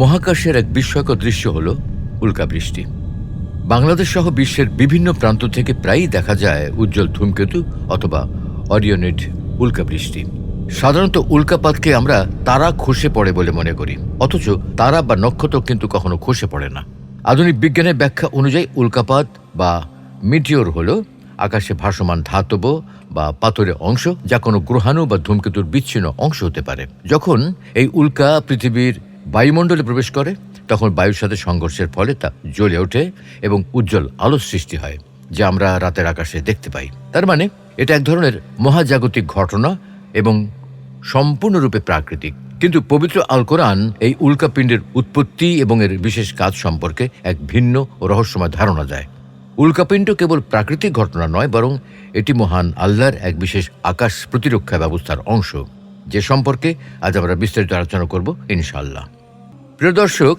মহাকাশের এক বিস্ময়কর দৃশ্য হল উল্কাবৃষ্টি বাংলাদেশ সহ বিশ্বের বিভিন্ন প্রান্ত থেকে প্রায়ই দেখা যায় উজ্জ্বল ধূমকেতু অথবা অরিয়নেড উল্কাবৃষ্টি সাধারণত উল্কাপাতকে আমরা তারা খসে পড়ে বলে মনে করি, অথচ তারা বা নক্ষত্র কিন্তু কখনো খসে পড়ে না। আধুনিক বিজ্ঞানের ব্যাখ্যা অনুযায়ী উল্কাপাত বা মিটিওর হল আকাশে ভাসমান ধাতব বা পাথরের অংশ, যা কোনো গ্রহাণু বা ধূমকেতুর বিচ্ছিন্ন অংশ হতে পারে। যখন এই উল্কা পৃথিবীর বায়ুমণ্ডলে প্রবেশ করে, তখন বায়ুর সাথে সংঘর্ষের ফলে তা জ্বলে ওঠে এবং উজ্জ্বল আলোর সৃষ্টি হয়, যা আমরা রাতের আকাশে দেখতে পাই। তার মানে এটা এক ধরনের মহাজাগতিক ঘটনা এবং সম্পূর্ণরূপে প্রাকৃতিক। কিন্তু পবিত্র আল কোরআন এই উল্কাপিণ্ডের উৎপত্তি এবং এর বিশেষ কাজ সম্পর্কে এক ভিন্ন ও রহস্যময় ধারণা দেয়। উল্কাপিণ্ড কেবল প্রাকৃতিক ঘটনা নয়, বরং এটি মহান আল্লাহর এক বিশেষ আকাশ প্রতিরক্ষা ব্যবস্থার অংশ, যে সম্পর্কে আজ আমরা বিস্তারিত আলোচনা করব ইনশাল্লাহ প্রিয় দর্শক,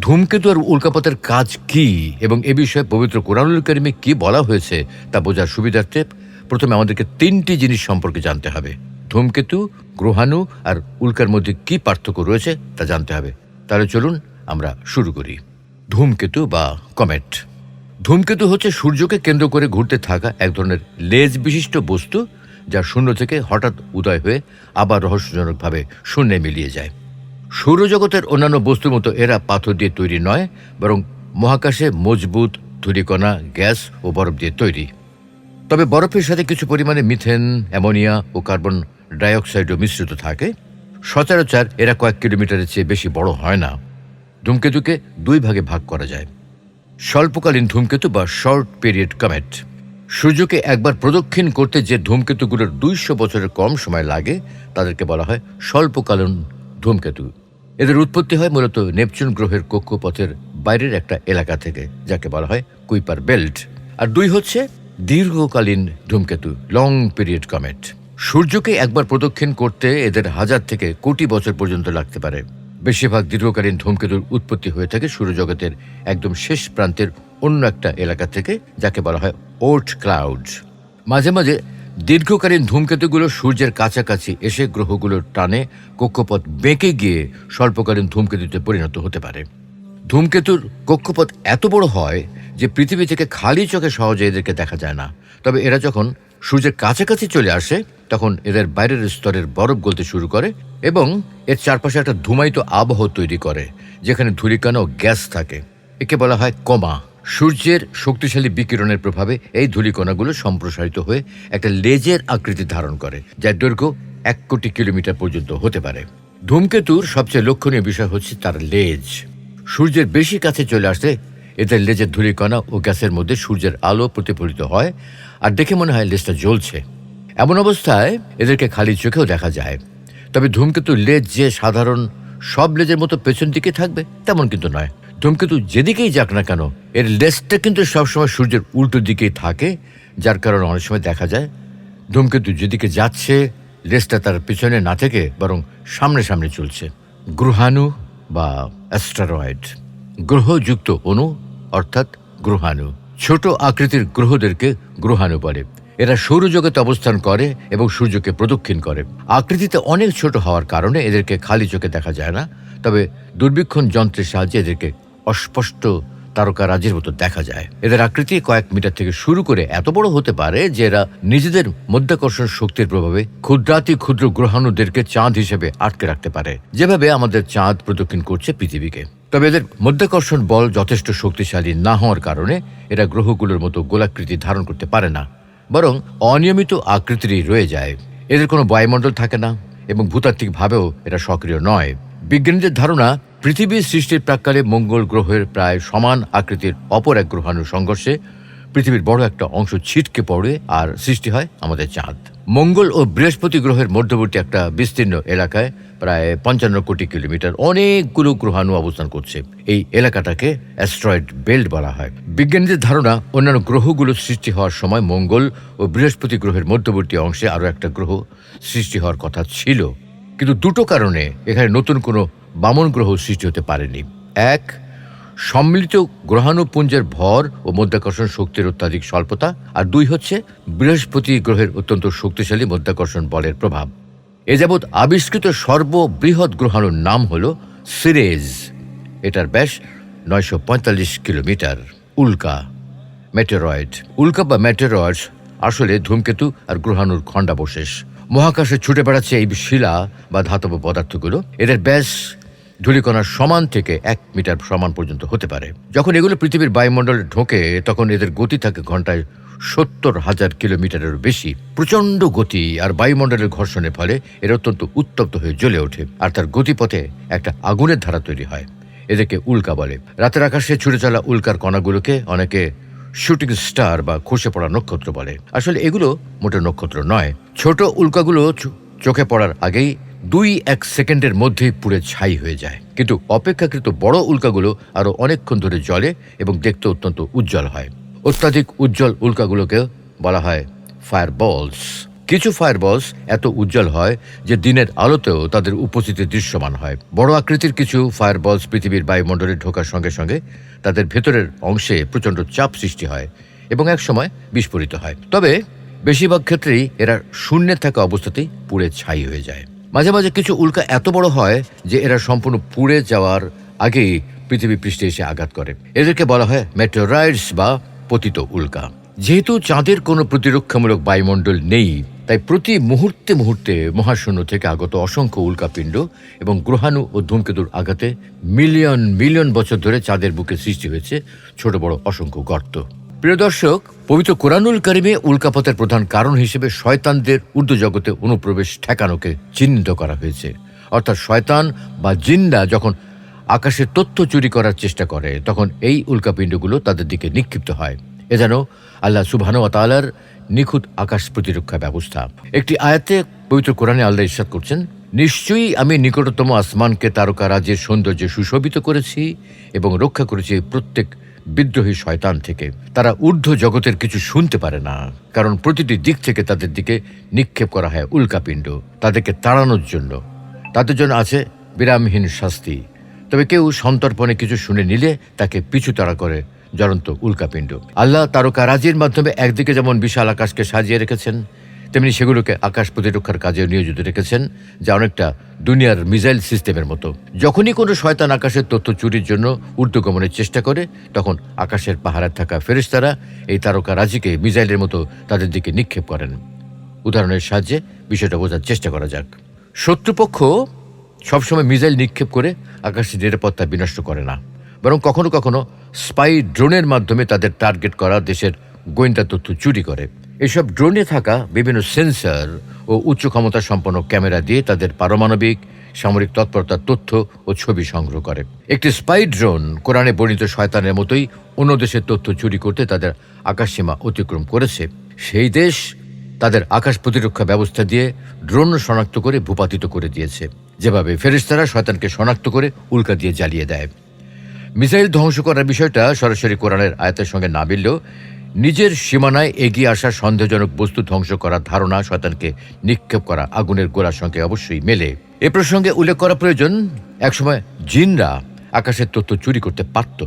ধূমকেতু আর উল্কাপাতের কাজ কি এবং এ বিষয়ে পবিত্র কোরআনুল করিমে কি বলা হয়েছে তা বোঝার সুবিধার্থে প্রথমে আমাদেরকে তিনটি জিনিস সম্পর্কে জানতে হবে। ধূমকেতু, গ্রহাণু আর উল্কার মধ্যে কি পার্থক্য রয়েছে তা জানতে হবে। তাহলে চলুন আমরা শুরু করি। ধূমকেতু বা কমেট। ধূমকেতু হচ্ছে সূর্যকে কেন্দ্র করে ঘুরতে থাকা এক ধরনের লেজ বিশিষ্ট বস্তু যা শূন্য থেকে হঠাৎ উদয় হয়ে আবার রহস্যজনকভাবে শূন্যে মিলিয়ে যায়। সৌরজগতের অন্যান্য বস্তুর মতো এরা পাথর দিয়ে তৈরি নয়, বরং মহাকাশে মজবুত ধূলিকণা, গ্যাস ও বরফ দিয়ে তৈরি। তবে বরফের সাথে কিছু পরিমাণে মিথেন, অ্যামোনিয়া ও কার্বন ডাইঅক্সাইডও মিশ্রিত থাকে। সচরাচর এরা কয়েক কিলোমিটারের চেয়ে বেশি বড় হয় না। ধূমকেতুকে দুই ভাগে ভাগ করা যায়। স্বল্পকালীন ধূমকেতু বা শর্ট পিরিয়ড কমেট। সূর্যকে একবার প্রদক্ষিণ করতে যে ধূমকেতুগুলোর দুইশো বছরের কম সময় লাগে, তাদেরকে বলা হয় স্বল্পকালীন ধূমকেতু। এদের উৎপত্তি হয় মূলত নেপচুন গ্রহের কক্ষপথের বাইরের একটা এলাকা থেকে, যাকে বলা হয় কুইপার বেল্ট। আর দুই হচ্ছে দীর্ঘকালীন ধূমকেতু, লং পিরিয়ড কমেট। সূর্যকে একবার প্রদক্ষিণ করতে এদের হাজার থেকে কোটি বছর পর্যন্ত লাগতে পারে। বেশিরভাগ দীর্ঘকালীন ধূমকেতুর উৎপত্তি হয়ে থাকে সূর্যজগতের একদম শেষ প্রান্তের অন্য একটা এলাকা থেকে, যাকে বলা হয় ওট ক্লাউড। মাঝে মাঝে দীর্ঘকালীন ধূমকেতুগুলো সূর্যের কাছাকাছি এসে গ্রহগুলোর টানে, কক্ষপথ বেঁকে গিয়ে স্বল্পকালীন ধূমকেতুতে পরিণত হতে পারে। ধূমকেতুর কক্ষপথ এত বড় হয় যে পৃথিবী থেকে খালি চোখে সহজে এদেরকে দেখা যায় না। তবে এরা যখন সূর্যের কাছাকাছি চলে আসে, তখন এদের বাইরের স্তরের বরফ গলতে শুরু করে এবং এর চারপাশে একটা ধুমায়িত আবহ তৈরি করে, যেখানে ধূলিকণা ও গ্যাস থাকে। একে বলা হয় কমা। সূর্যের শক্তিশালী বিকিরণের প্রভাবে এই ধূলিকণাগুলো সম্প্রসারিত হয়ে একটা লেজের আকৃতি ধারণ করে, যার দৈর্ঘ্য এক কোটি কিলোমিটার পর্যন্ত হতে পারে। ধূমকেতুর সবচেয়ে লক্ষণীয় বিষয় হচ্ছে তার লেজ। সূর্যের বেশি কাছে চলে আসলে এদের লেজের ধূলিকণা ও গ্যাসের মধ্যে সূর্যের আলো প্রতিফলিত হয় আর দেখে মনে হয় লেজটা জ্বলছে। এমন অবস্থায় এদেরকে খালি চোখেও দেখা যায়। তবে ধূমকেতুর লেজ যে সাধারণ সব লেজের মতো পেছন দিকে থাকবে, তেমন কিন্তু নয়। ধূমকেতু যেদিকেই যাক না কেন, এর লেজটা কিন্তু সবসময় সূর্যের উল্টো দিকেই থাকে, যার কারণে অনেক সময় দেখা যায়, ধূমকেতু যেদিকে যাচ্ছে, লেজটা তার পিছনে না থেকে বরং সামনে সামনে চলছে। গ্রহাণু বা অ্যাস্টারয়েড। গ্রহযুক্ত অণু অর্থাৎ গ্রহাণু। ছোট আকৃতির গ্রহদেরকে গ্রহাণু বলে। এরা সৌরজগতে অবস্থান করে এবং সূর্যকে প্রদক্ষিণ করে। আকৃতিতে অনেক ছোট হওয়ার কারণে এদেরকে খালি চোখে দেখা যায় না, তবে দুর্বীক্ষণ যন্ত্রের সাহায্যে এদেরকে অস্পষ্ট তারকা রাজ্যের মতো দেখা যায়। এদের আকৃতি কয়েক মিটার থেকে শুরু করে এত বড় হতে পারে যে এরা নিজেদের মধ্যাকর্ষণ শক্তির প্রভাবে ক্ষুদ্রাতি ক্ষুদ্র গ্রহাণুদেরকে চাঁদ হিসেবে আটকে রাখতে পারে, যেভাবে আমাদের চাঁদ প্রদক্ষিণ করছে পৃথিবীকে। তবে এদের মধ্যাকর্ষণ বল যথেষ্ট শক্তিশালী না হওয়ার কারণে এরা গ্রহগুলোর মতো গোলাকৃতি ধারণ করতে পারে না, বরং অনিয়মিত আকৃতিরই রয়ে যায়। এদের কোনো বায়ুমণ্ডল থাকে না এবং ভূতাত্ত্বিকভাবেও এরা সক্রিয় নয়। বিজ্ঞানীদের ধারণা পৃথিবীর সৃষ্টির প্রাককালে মঙ্গল গ্রহের প্রায় সমান আকৃতির অপর এক গ্রহাণুর সংঘর্ষে পৃথিবীর বড় একটা অংশ ছিটকে পড়ে আর সৃষ্টি হয় আমাদের চাঁদ। মঙ্গল ও বৃহস্পতি গ্রহের মধ্যবর্তী একটা বিস্তীর্ণ এলাকায় প্রায় পঞ্চান্ন কোটি কিলোমিটার অনেকগুলো গ্রহাণু অবস্থান করছে। এই এলাকাটাকে অ্যাস্ট্রয়েড বেল্ট বলা হয়। বিজ্ঞানীদের ধারণা, অন্যান্য গ্রহগুলো সৃষ্টি হওয়ার সময় মঙ্গল ও বৃহস্পতি গ্রহের মধ্যবর্তী অংশে আরও একটা গ্রহ সৃষ্টি হওয়ার কথা ছিল। কিন্তু দুটো কারণে এখানে নতুন কোনো বামন গ্রহ সৃষ্টি হতে পারেনি। এক, সম্মিলিত গ্রহাণুপুঞ্জের ভর ও মধ্যাকর্ষণ শক্তির অত্যাধিক স্বল্পতা। আর দুই হচ্ছে, বৃহস্পতি গ্রহের অত্যন্ত শক্তিশালী মধ্যাকর্ষণ বলের প্রভাব। এ যাবৎ আবিষ্কৃত সর্ববৃহৎ গ্রহাণুর নাম হল সিরেজ। এটার ব্যাস নয়শো পঁয়তাল্লিশ কিলোমিটার। উল্কা মেটেরয়েড উল্কা বা মেটেরয়েড আসলে ধূমকেতু আর গ্রহাণুর খণ্ডাবশেষ। মহাকাশে ছুটে বেড়াচ্ছে এই শিলা বা ধাতব পদার্থগুলো। এদের ব্যাস ধূলিকণার সমান থেকে এক মিটার সমান পর্যন্ত হতে পারে। যখন এগুলো পৃথিবীর বায়ুমণ্ডলে ঢোকে, তখন এদের গতি থাকে ঘন্টায় সত্তর হাজার কিলোমিটারের বেশি। প্রচণ্ড গতি আর বায়ুমণ্ডলের ঘর্ষণের ফলে এর অত্যন্ত উত্তপ্ত হয়ে জ্বলে ওঠে আর তার গতিপথে একটা আগুনের ধারা তৈরি হয়। এদেরকে উল্কা বলে। রাতের আকাশে ছুটে চলা উল্কার কণাগুলোকে অনেকে শুটিং স্টার বা খসে পড়া নক্ষত্র বলে। আসলে এগুলো মোটে নক্ষত্র নয়। ছোট উল্কাগুলো চোখে পড়ার আগেই দুই এক সেকেন্ডের মধ্যেই পুড়ে ছাই হয়ে যায়। কিন্তু অপেক্ষাকৃত বড় উল্কাগুলো আরও অনেকক্ষণ ধরে জ্বলে এবং দেখতে অত্যন্ত উজ্জ্বল হয়। অত্যাধিক উজ্জ্বল উল্কাগুলোকে বলা হয় ফায়ার বলস কিছু ফায়ার বলস এত উজ্জ্বল হয় যে দিনের আলোতেও তাদের উপস্থিতি দৃশ্যমান হয়। বড় আকৃতির কিছু ফায়ার বলস পৃথিবীর বায়ুমণ্ডলে ঢোকার সঙ্গে সঙ্গে তাদের ভেতরের অংশে প্রচণ্ড চাপ সৃষ্টি হয় এবং একসময় বিস্ফোরিত হয়। তবে, বেশিরভাগ ক্ষেত্রেই এরা শূন্যে থাকা অবস্থাতেই পুড়ে ছাই হয়ে যায়। মাঝে মাঝে কিছু উল্কা এত বড় হয় যে এরা সম্পূর্ণ পুড়ে যাওয়ার আগেই পৃথিবী পৃষ্ঠে এসে আঘাত করে। এদেরকে বলা হয় মেটেরাইডস বা পতিত উল্কা। যেহেতু চাঁদের কোনো প্রতিরক্ষামূলক বায়ুমণ্ডল নেই, তাই প্রতি মুহূর্তে মুহূর্তে মহাশূন্য থেকে আগত অসংখ্য উল্কাপিণ্ড এবং গ্রহাণু ও ধূমকেতুর আঘাতে মিলিয়ন মিলিয়ন বছর ধরে চাঁদের বুকে সৃষ্টি হয়েছে ছোট বড় অসংখ্য গর্ত। প্রিয় দর্শক, পবিত্র কোরআনুল কারিমে উল্কাপথের প্রধান কারণ হিসেবে শয়তানদের ঊর্ধ্ব জগতে অনুপ্রবেশ ঠেকানোকে চিহ্নিত করা হয়েছে। অর্থাৎ শয়তান বা জিন্দা যখন আকাশে তথ্য চুরি করার চেষ্টা করে, তখন এই উল্কাপিণ্ডগুলো তাদের দিকে নিক্ষিপ্ত হয়। এ যেন আল্লাহ সুবহান তালার নিখুঁত আকাশ প্রতিরক্ষা ব্যবস্থা। একটি আয়াতে পবিত্র কোরআনে আল্লাহ ইরশাদ করছেন, নিশ্চয়ই আমি নিকটতম আসমানকে তারকা রাজ্যের সৌন্দর্যে সুশোভিত করেছি এবং রক্ষা করেছি প্রত্যেক বিদ্রোহী শয়তান থেকে। তারা ঊর্ধ্ব জগতের কিছু শুনতে পারে না, কারণ প্রতিটি দিক থেকে তাদের দিকে নিক্ষেপ করা হয় উল্কাপিণ্ড, তাদেরকে তাড়ানোর জন্য। তাদের জন্য আছে বিরামহীন শাস্তি। তবে কেউ সন্তর্পণে কিছু শুনে নিলে তাকে পিছু তাড়া করে জ্বলন্ত উল্কাপিণ্ড। আল্লাহ তারকা রাজির মাধ্যমে একদিকে যেমন বিশাল আকাশকে সাজিয়ে রেখেছেন তেমনি সেগুলোকে আকাশ প্রতিরক্ষার কাজে নিয়োজিত রেখেছেন, যা অনেকটা দুনিয়ার মিসাইল সিস্টেমের মতো। যখনই কোনো শয়তান আকাশের তথ্য চুরির জন্য ঊর্ধ্বগমনের চেষ্টা করে, তখন আকাশের পাহাড়ে থাকা ফেরেশতারা এই তারকা রাজিকে মিসাইলের মতো তাদের দিকে নিক্ষেপ করেন। উদাহরণের সাহায্যে বিষয়টা বোঝার চেষ্টা করা যাক। শত্রুপক্ষ সবসময় মিসাইল নিক্ষেপ করে আকাশের নিরাপত্তা বিনষ্ট করে না, বরং কখনো কখনো স্পাই ড্রোনের মাধ্যমে তাদের টার্গেট করা দেশের গোয়েন্দা তথ্য চুরি করে। এসব ড্রোনে থাকা বিভিন্ন সেন্সর ও উচ্চ ক্ষমতা সম্পন্ন ক্যামেরা দিয়ে তাদের পারমাণবিক, সামরিক তৎপরতার তথ্য ও ছবি সংগ্রহ করে। একটি স্পাই ড্রোন কোরআনে বর্ণিত শয়তানের মতোই অন্য দেশের তথ্য চুরি করতে তাদের আকাশসীমা অতিক্রম করেছে। সেই দেশ তাদের আকাশ প্রতিরক্ষা ব্যবস্থা দিয়ে ড্রোন শনাক্ত করে ভূপাতিত করে দিয়েছে। যেভাবে ফেরিস্তারা শয়তানকে শনাক্ত করে উল্কা দিয়ে জ্বালিয়ে দেয়। মিসাইল ধ্বংস করার বিষয়টা সরাসরি কোরআনের আয়াতের সঙ্গে না মিললেও নিজের সীমানায় এগিয়ে আসা সন্দেহজনক বস্তু ধ্বংস করার ধারণা শয়তানকে নিক্ষেপ করা আগুনের গোলার সঙ্গে অবশ্যই মেলে। এ প্রসঙ্গে উল্লেখ করা প্রয়োজন, একসময় জিনরা আকাশের তথ্য চুরি করতে পারত।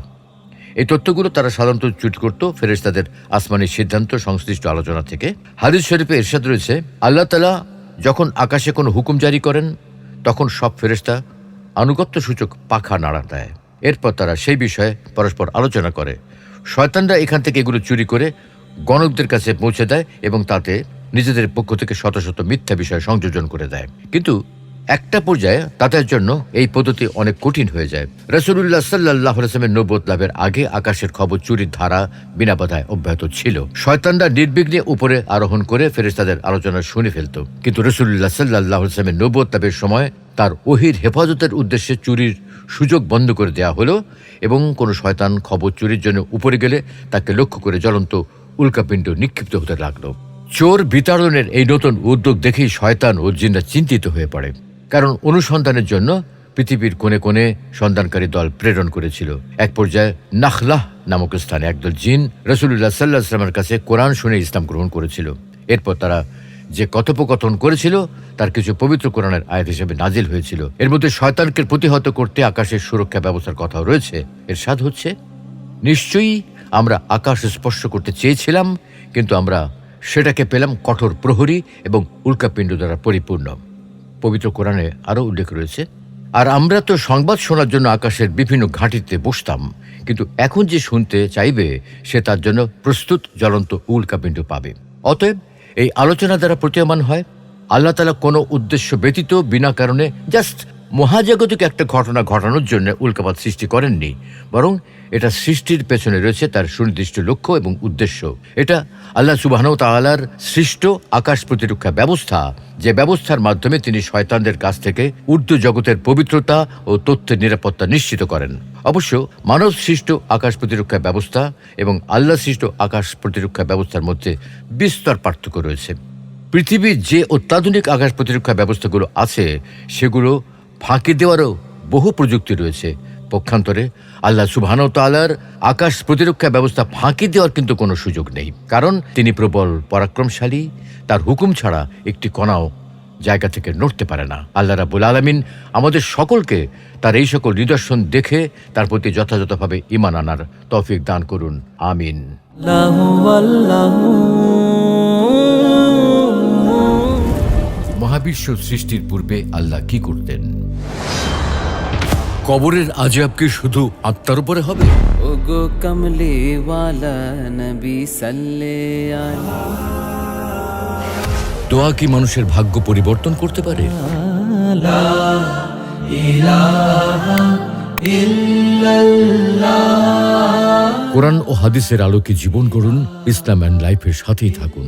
এই তথ্যগুলো তারা সাধারণত চুরি করত ফেরেশতাদের আসমানি সিদ্ধান্ত সংশ্লিষ্ট আলোচনা থেকে। হাদিস শরীফে এরশাদ রয়েছে, আল্লাহ তালা যখন আকাশে কোনো হুকুম জারি করেন, তখন সব ফেরেশতা আনুগত্য সূচক পাখা নাড়া দেয়। এরপর তারা সেই বিষয়ে পরস্পর আলোচনা করে। শয়তানরা এখান থেকে এগুলো চুরি করে গণকদের কাছে পৌঁছে দেয় এবং তাতে নিজেদের পক্ষ থেকে শত শত মিথ্যা বিষয় সংযোজন করে দেয়। কিন্তু একটা পর্যায়ে তাদের জন্য এই পদ্ধতি অনেক কঠিন হয়ে যায়। রসুল্লাহ সাল্লাহ রসমের নব্বত লাভের আগে আকাশের খবর চুরির ধারা বিনা বাধায় অব্যাহত ছিল। শয়তানরা নির্বিঘ্নে উপরে আরোহণ করে ফেরেশতাদের আলোচনা শুনে ফেলত। কিন্তু রসুল্লাহ সাল্লাহ রসমের নব্বত লাভের সময় তার ওহির হেফাজতের উদ্দেশ্যে চুরির সুযোগ বন্ধ করে দেওয়া হলো এবং কোনো শয়তান খবর চুরির জন্য উপরে গেলে তাকে লক্ষ্য করে জ্বলন্ত উল্কাপিণ্ড নিক্ষিপ্ত হতে লাগল। চোর বিতাড়নের এই নতুন উদ্যোগ দেখেই শয়তান ও জিনরা চিন্তিত হয়ে পড়ে। কারণ অনুসন্ধানের জন্য পৃথিবীর কোণে কোণে সন্ধানকারী দল প্রেরণ করেছিল। এক পর্যায়ে নাখলাহ নামক স্থানে একদল জিন রসুল্লাহ সাল্লাহ ইসলামের কাছে কোরআন শুনে ইসলাম গ্রহণ করেছিল। এরপর তারা যে কথোপকথন করেছিল, তার কিছু পবিত্র কোরআনের আয়াত হিসেবে নাজিল হয়েছিল। এর মধ্যে শয়তানকে প্রতিহত করতে আকাশের সুরক্ষা ব্যবস্থার কথাও রয়েছে। এর স্বাদ হচ্ছে, নিশ্চয়ই আমরা আকাশ স্পর্শ করতে চেয়েছিলাম, কিন্তু আমরা সেটাকে পেলাম কঠোর প্রহরী এবং উল্কাপিণ্ড দ্বারা পরিপূর্ণ। পবিত্র কোরআনে আরও উল্লেখ রয়েছে, আর আমরা তো সংবাদ শোনার জন্য আকাশের বিভিন্ন ঘাঁটিতে বসতাম, কিন্তু এখন যে শুনতে চাইবে, সে তার জন্য প্রস্তুত জ্বলন্ত উল্কাপিণ্ড পাবে। অতএব এই আলোচনা দ্বারা প্রতীয়মান হয়, আল্লাহ তালা কোনো উদ্দেশ্য ব্যতীত বিনা কারণে জাস্ট মহাজাগতিক একটা ঘটনা ঘটানোর জন্য উল্কাপাত সৃষ্টি করেননি, বরং এটা সৃষ্টির পেছনে রয়েছে তার সুনির্দিষ্ট লক্ষ্য এবং উদ্দেশ্য। এটা আল্লাহ সুবাহন তাআলার সৃষ্ট আকাশ প্রতিরক্ষা ব্যবস্থা, যে ব্যবস্থার মাধ্যমে তিনি শয়তানদের কাছ থেকে উর্দু জগতের পবিত্রতা ও তথ্যের নিরাপত্তা নিশ্চিত করেন। অবশ্য মানব সৃষ্ট আকাশ প্রতিরক্ষা ব্যবস্থা এবং আল্লাহ সৃষ্ট আকাশ প্রতিরক্ষা ব্যবস্থার মধ্যে বিস্তর পার্থক্য রয়েছে। পৃথিবীর যে অত্যাধুনিক আকাশ প্রতিরক্ষা ব্যবস্থাগুলো আছে, সেগুলো ফাঁকি দেওয়ারও বহু প্রযুক্তি রয়েছে। পক্ষান্তরে আল্লাহ সুবহানাহু তাআলার আকাশ প্রতিরক্ষা ব্যবস্থা ফাঁকি দেওয়ার কিন্তু কোনো সুযোগ নেই। কারণ তিনি প্রবল, পরাক্রমশালী, তার হুকুম ছাড়া একটি কণাও জায়গা থেকে নড়তে পারে না। আল্লাহ রাবুল আলমিন আমাদের সকলকে তার এই সকল নিদর্শন দেখে তার প্রতি যথাযথভাবে ইমান আনার তৌফিক দান করুন। আমিন। মহাবিশ্ব সৃষ্টির পূর্বে আল্লাহ কি করতেন? কবরের আজাব কি শুধু আত্মার উপরে হবে? ওগো কমলে ওয়ালা নবী সাল্লে আলা। দোয়া কি মানুষের ভাগ্য পরিবর্তন করতে পারে? কোরআন ও হাদিসের আলোকে জীবন করুন ইসলাম অ্যান্ড লাইফের সাথেই থাকুন।